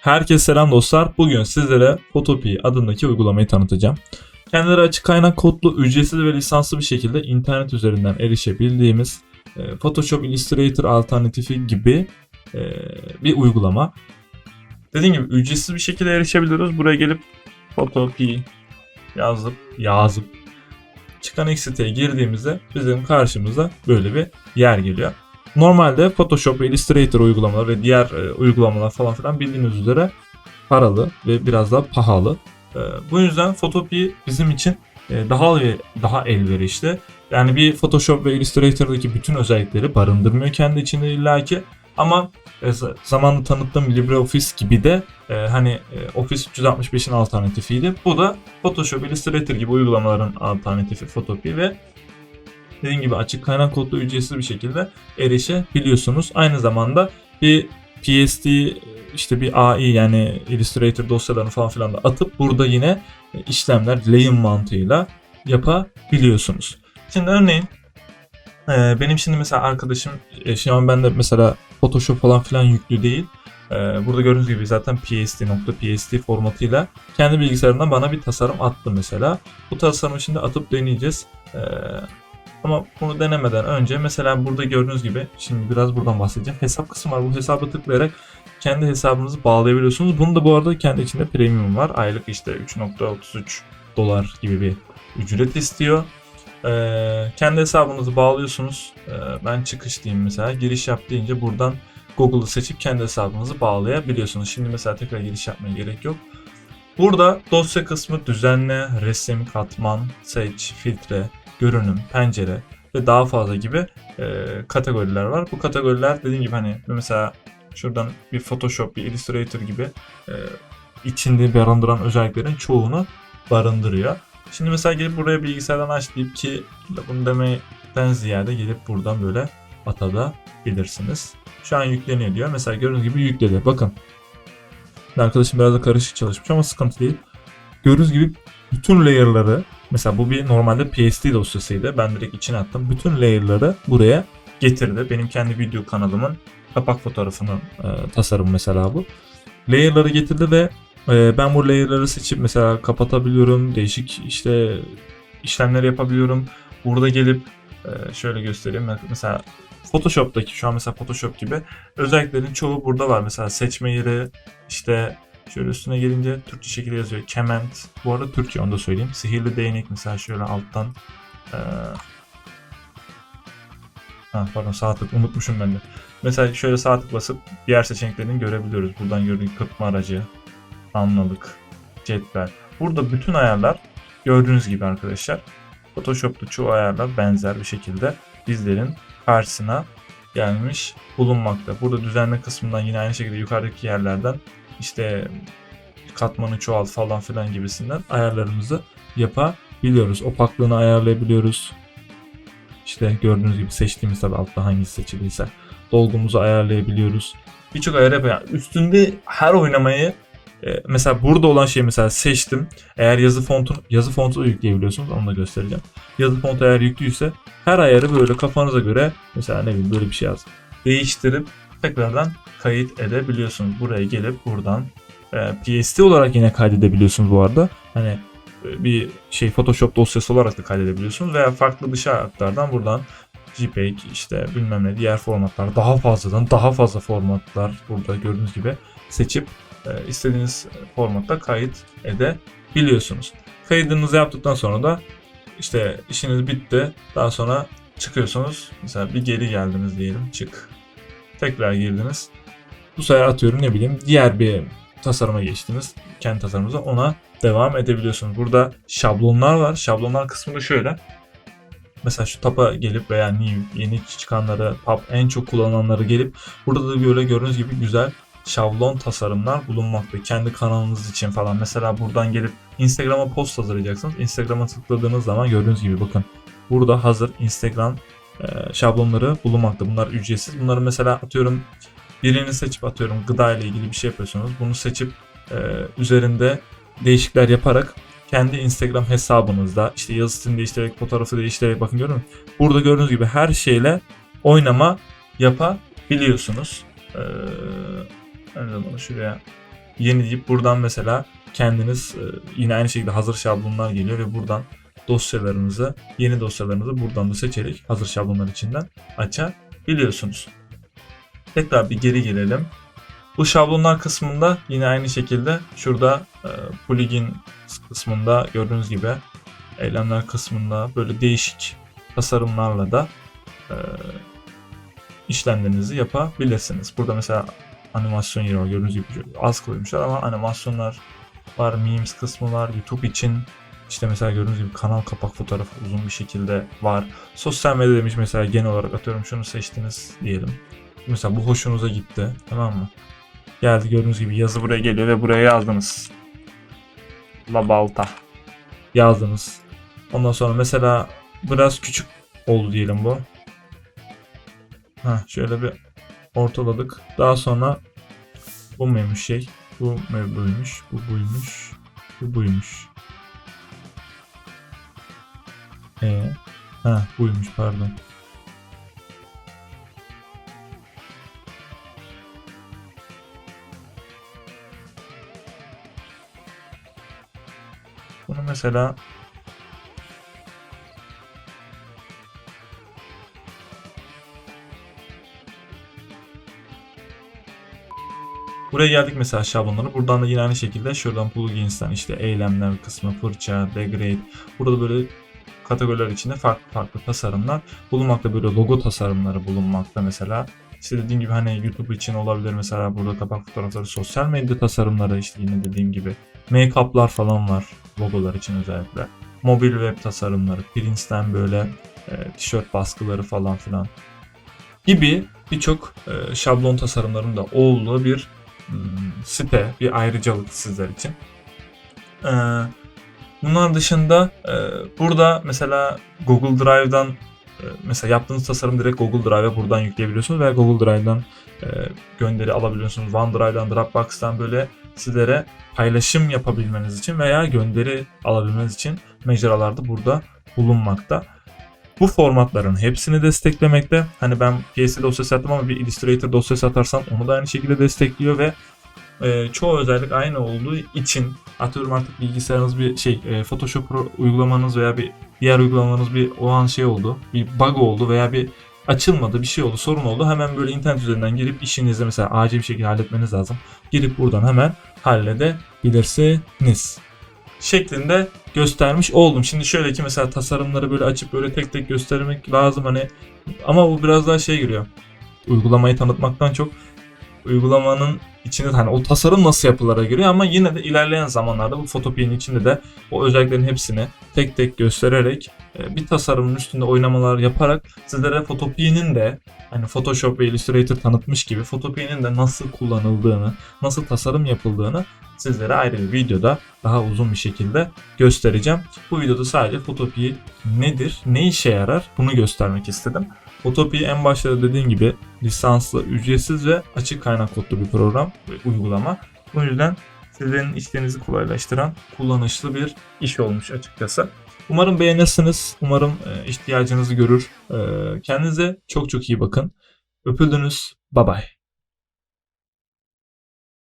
Herkese selam dostlar. Bugün sizlere Photopea adındaki uygulamayı tanıtacağım. Kendileri açık kaynak kodlu, ücretsiz ve lisanslı bir şekilde internet üzerinden erişebildiğimiz e, Photoshop Illustrator alternatifi gibi e, bir uygulama. Dediğim gibi ücretsiz bir şekilde erişebiliyoruz. Buraya gelip Photopea yazıp yazıp çıkan X siteye girdiğimizde bizim karşımıza böyle bir yer geliyor. Normalde Photoshop Illustrator uygulamaları ve diğer e, uygulamalar falan filan bildiğiniz üzere paralı ve biraz daha pahalı. E, bu yüzden Photopea bizim için e, daha daha elverişli. Yani bir Photoshop ve Illustrator'daki bütün özellikleri barındırmıyor kendi içinde illaki. Ama e, z- zamanında tanıttığım LibreOffice gibi de e, hani Office 365'in alternatifiydi. Bu da Photoshop, Illustrator gibi uygulamaların alternatifi Photopea ve dediğim gibi açık kaynak kodlu ücretsiz bir şekilde erişebiliyorsunuz. Aynı zamanda bir PSD işte bir AI yani Illustrator dosyalarını falan filan da atıp burada yine işlemler lane mantığıyla yapabiliyorsunuz. Şimdi örneğin e, benim şimdi mesela arkadaşım e, şu an bende mesela Photoshop falan filan yüklü değil. E, Burada gördüğünüz gibi zaten PSD.psd formatıyla kendi bilgisayarından bana bir tasarım attı mesela. Bu tasarımı şimdi atıp deneyeceğiz. Ama bunu denemeden önce mesela burada gördüğünüz gibi şimdi biraz buradan bahsedeceğim. Hesap kısmı var. Bu hesaba tıklayarak kendi hesabınızı bağlayabiliyorsunuz. Bunun da bu arada kendi içinde premium var. Aylık işte 3.33 dolar gibi bir ücret istiyor. Ee, kendi hesabınızı bağlıyorsunuz. Ee, ben çıkış diyeyim mesela. Giriş yap deyince buradan Google'ı seçip kendi hesabınızı bağlayabiliyorsunuz. Şimdi mesela tekrar giriş yapmaya gerek yok. Burada dosya kısmı düzenle, resim, katman, seç, filtre, görünüm, pencere ve daha fazla gibi e, kategoriler var. Bu kategoriler dediğim gibi hani mesela şuradan bir Photoshop, bir Illustrator gibi e, içinde barındıran özelliklerin çoğunu barındırıyor. Şimdi mesela gelip buraya bilgisayardan aç deyip ki bunu demekten ziyade gelip buradan böyle atabilirsiniz. Şu an yükleniyor diyor. Mesela gördüğünüz gibi yükledi. Bakın. Arkadaşım biraz da karışık çalışmış ama sıkıntı değil. Gördüğünüz gibi bütün layer'ları mesela bu bir normalde PSD dosyasıydı. Ben direkt içine attım. Bütün layer'ları buraya getirdi. Benim kendi video kanalımın kapak fotoğrafının e, tasarımı mesela bu. Layer'ları getirdi ve e, ben bu layer'ları seçip mesela kapatabiliyorum. Değişik işte işlemler yapabiliyorum. Burada gelip e, şöyle göstereyim. Mesela Photoshop'taki şu an mesela Photoshop gibi özelliklerin çoğu burada var. Mesela seçme yeri işte şöyle üstüne gelince Türkçe şekilde yazıyor. Kement. Bu arada Türkçe onu da söyleyeyim. Sihirli değnek mesela şöyle alttan e, Ha, pardon sağ tık unutmuşum ben de. Mesela şöyle sağ tık basıp diğer seçeneklerini görebiliyoruz. Buradan gördüğünüz kırpma aracı, anlalık, cetvel. Burada bütün ayarlar gördüğünüz gibi arkadaşlar. Photoshop'ta çoğu ayarlar benzer bir şekilde bizlerin karşısına gelmiş bulunmakta. Burada düzenle kısmından yine aynı şekilde yukarıdaki yerlerden işte katmanı çoğalt falan filan gibisinden ayarlarımızı yapabiliyoruz. Opaklığını ayarlayabiliyoruz. İşte gördüğünüz gibi seçtiğimiz tabi altta hangisi seçiliyse dolgumuzu ayarlayabiliyoruz. Birçok ayar yapıyor. Üstünde her oynamayı e, mesela burada olan şeyi mesela seçtim. Eğer yazı fontu yazı fontu yükleyebiliyorsunuz. Onu da göstereceğim. Yazı fontu eğer yüklüyse her ayarı böyle kafanıza göre mesela ne bileyim böyle bir şey yazdım. Değiştirip tekrardan kayıt edebiliyorsunuz. Buraya gelip buradan e, PSD olarak yine kaydedebiliyorsunuz bu arada. Hani e, bir şey Photoshop dosyası olarak da kaydedebiliyorsunuz veya farklı dışa aktardan buradan JPEG işte bilmem ne diğer formatlar daha fazladan daha fazla formatlar burada gördüğünüz gibi seçip e, istediğiniz formatta kayıt edebiliyorsunuz. Kaydınızı yaptıktan sonra da işte işiniz bitti. Daha sonra çıkıyorsunuz. Mesela bir geri geldiniz diyelim. Çık. Tekrar girdiniz. Bu sefer atıyorum ne bileyim diğer bir tasarıma geçtiniz. Kendi tasarımınıza ona devam edebiliyorsunuz. Burada şablonlar var. Şablonlar kısmında şöyle. Mesela şu tapa gelip veya new, yeni çıkanları, pub en çok kullanılanları gelip burada da böyle gördüğünüz gibi güzel şablon tasarımlar bulunmakta. Kendi kanalınız için falan. Mesela buradan gelip Instagram'a post hazırlayacaksınız. Instagram'a tıkladığınız zaman gördüğünüz gibi bakın. Burada hazır Instagram şablonları bulunmakta. Bunlar ücretsiz. Bunları mesela atıyorum birini seçip atıyorum gıda ile ilgili bir şey yapıyorsunuz. Bunu seçip e, üzerinde değişiklikler yaparak kendi Instagram hesabınızda işte yazı stilini değiştirerek fotoğrafı değiştirerek bakın görüyor musunuz? Burada gördüğünüz gibi her şeyle oynama yapabiliyorsunuz. Ee, bunu şuraya yeni deyip buradan mesela kendiniz e, yine aynı şekilde hazır şablonlar geliyor ve buradan dosyalarınızı, yeni dosyalarınızı buradan da seçerek hazır şablonlar içinden açabiliyorsunuz. Tekrar bir geri gelelim. Bu şablonlar kısmında yine aynı şekilde şurada e, plugin kısmında gördüğünüz gibi eylemler kısmında böyle değişik tasarımlarla da e, işlemlerinizi yapabilirsiniz. Burada mesela animasyon yeri var gördüğünüz gibi az koymuşlar ama animasyonlar var, memes kısmı var, YouTube için işte mesela gördüğünüz gibi kanal kapak fotoğrafı uzun bir şekilde var. Sosyal medya demiş mesela genel olarak atıyorum şunu seçtiniz diyelim. Mesela bu hoşunuza gitti tamam mı? Geldi gördüğünüz gibi yazı buraya geliyor ve buraya yazdınız. La balta. Yazdınız. Ondan sonra mesela biraz küçük oldu diyelim bu. Ha şöyle bir ortaladık. Daha sonra bu muymuş şey? Bu mu buymuş? Bu buymuş. Bu buymuş. E ha buymuş pardon. Bunu mesela Buraya geldik mesela şablonları. Buradan da yine aynı şekilde şuradan plugins'ten işte eylemler kısmı, fırça, degrade. Burada böyle kategoriler içinde farklı farklı tasarımlar bulunmakta. Böyle logo tasarımları bulunmakta mesela. İşte dediğim gibi hani YouTube için olabilir mesela burada kapak fotoğrafları, sosyal medya tasarımları işte yine dediğim gibi make-up'lar falan var logolar için özellikle. Mobil web tasarımları, Prince'ten böyle e, tişört baskıları falan filan gibi birçok e, şablon tasarımlarının da olduğu bir hmm, site, bir ayrıcalık sizler için. E, bunlar dışında e, burada mesela Google Drive'dan e, mesela yaptığınız tasarım direkt Google Drive'a buradan yükleyebiliyorsunuz veya Google Drive'dan e, gönderi alabiliyorsunuz. OneDrive'dan, Dropbox'tan böyle sizlere paylaşım yapabilmeniz için veya gönderi alabilmeniz için mecralarda burada bulunmakta. Bu formatların hepsini desteklemekte. Hani ben PSD dosyası attım ama bir Illustrator dosyası atarsam onu da aynı şekilde destekliyor ve e, çoğu özellik aynı olduğu için atıyorum artık bilgisayarınız bir şey e, Photoshop uygulamanız veya bir diğer uygulamanız bir o an şey oldu bir bug oldu veya bir açılmadı bir şey oldu sorun oldu hemen böyle internet üzerinden girip işinizi mesela acil bir şekilde halletmeniz lazım girip buradan hemen halledebilirsiniz şeklinde göstermiş oldum. Şimdi şöyle ki mesela tasarımları böyle açıp böyle tek tek göstermek lazım hani ama bu biraz daha şey giriyor. Uygulamayı tanıtmaktan çok uygulamanın içinde hani o tasarım nasıl yapılara giriyor ama yine de ilerleyen zamanlarda bu Photopya'nın içinde de o özelliklerin hepsini tek tek göstererek e, bir tasarımın üstünde oynamalar yaparak sizlere Photopya'nın de hani Photoshop ve Illustrator tanıtmış gibi Photopya'nın de nasıl kullanıldığını, nasıl tasarım yapıldığını sizlere ayrı bir videoda daha uzun bir şekilde göstereceğim. Bu videoda sadece Photopia nedir, ne işe yarar bunu göstermek istedim. Photopia en başta da dediğim gibi lisanslı, ücretsiz ve açık kaynak kodlu bir program ve uygulama. Bu yüzden sizlerin işlerinizi kolaylaştıran kullanışlı bir iş olmuş açıkçası. Umarım beğenirsiniz. Umarım e, ihtiyacınızı görür. E, kendinize çok çok iyi bakın. Öpüldünüz. Bye bye.